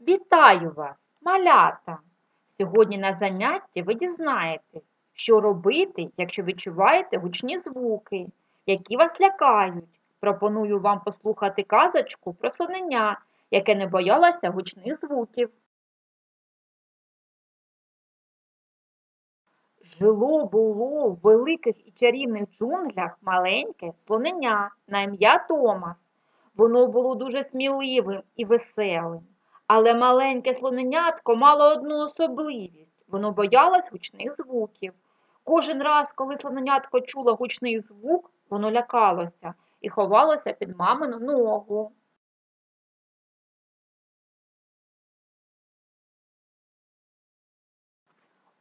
Вітаю вас, малята! Сьогодні на занятті ви дізнаєтесь, що робити, якщо відчуваєте гучні звуки, які вас лякають. Пропоную вам послухати казочку про слонення, яке не боялося гучних звуків. Жило було в великих і чарівних джунглях маленьке слонення на ім'я Томас. Воно було дуже сміливим і веселим. Але маленьке слоненятко мало одну особливість. Воно боялось гучних звуків. Кожен раз, коли слоненятко чуло гучний звук, воно лякалося і ховалося під мамину ногу.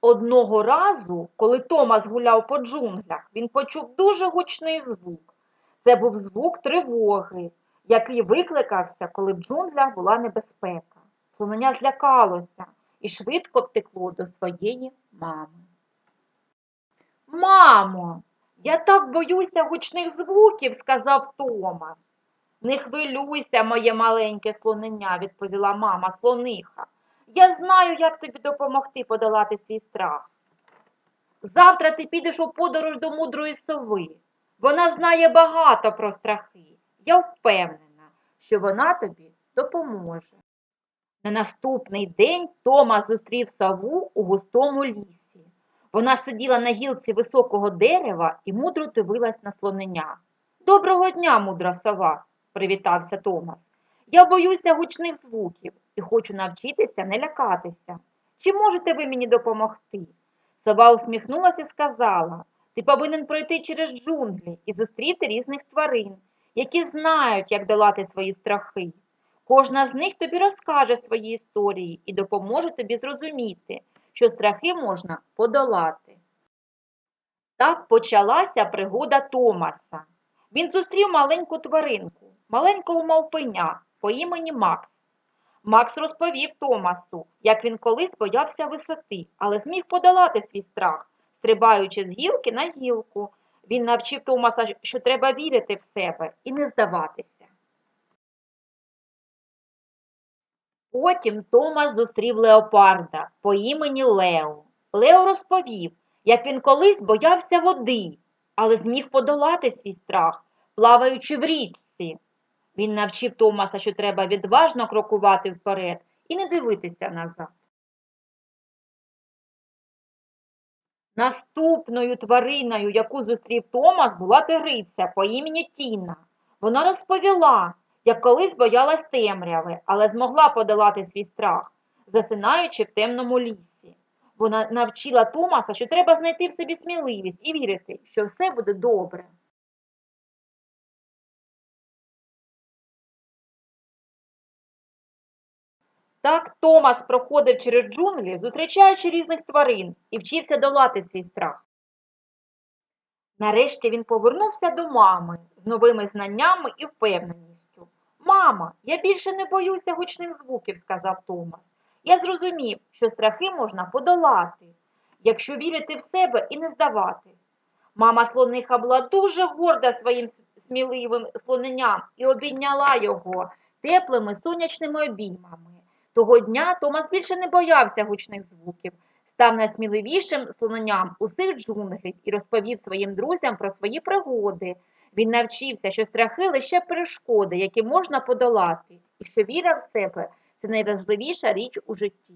Одного разу, коли Томас гуляв по джунглях, він почув дуже гучний звук. Це був звук тривоги, який викликався, коли в джунглях була небезпека. Слонення злякалося і швидко втекло до своєї мами. Мамо, я так боюся гучних звуків, сказав Томас. Не хвилюйся, моє маленьке слонення, відповіла мама слониха. Я знаю, як тобі допомогти подолати свій страх. Завтра ти підеш у подорож до мудрої сови. Вона знає багато про страхи. Я впевнена, що вона тобі допоможе. На наступний день Томас зустрів сову у густому лісі. Вона сиділа на гілці високого дерева і мудро дивилась на слонення. Доброго дня, мудра сова, привітався Томас. Я боюся гучних звуків і хочу навчитися не лякатися. Чи можете ви мені допомогти? Сова усміхнулася і сказала, ти повинен пройти через джунглі і зустріти різних тварин, які знають, як долати свої страхи. Кожна з них тобі розкаже свої історії і допоможе тобі зрозуміти, що страхи можна подолати. Так почалася пригода Томаса. Він зустрів маленьку тваринку, маленького мавпеня по імені Макс. Макс розповів Томасу, як він колись боявся висоти, але зміг подолати свій страх, стрибаючи з гілки на гілку. Він навчив Томаса, що треба вірити в себе і не здаватися. Потім Томас зустрів леопарда по імені Лео. Лео розповів, як він колись боявся води, але зміг подолати свій страх, плаваючи в річці. Він навчив Томаса, що треба відважно крокувати вперед і не дивитися назад. Наступною твариною, яку зустрів Томас, була тигриця по імені Тіна. Вона розповіла, як колись боялась темряви, але змогла подолати свій страх, засинаючи в темному лісі. Вона навчила Томаса, що треба знайти в собі сміливість і вірити, що все буде добре. Так Томас проходив через джунглі, зустрічаючи різних тварин, і вчився долати свій страх. Нарешті він повернувся до мами з новими знаннями і впевненістю. Мама, я більше не боюся гучних звуків, сказав Томас. Я зрозумів, що страхи можна подолати, якщо вірити в себе і не здаватись. Мама слониха була дуже горда своїм сміливим слоненням і обійняла його теплими сонячними обіймами. Того дня Томас більше не боявся гучних звуків, став найсміливішим слоненням усіх джунглів і розповів своїм друзям про свої пригоди. Він навчився, що страхи лише перешкоди, які можна подолати, і що віра в себе це найважливіша річ у житті.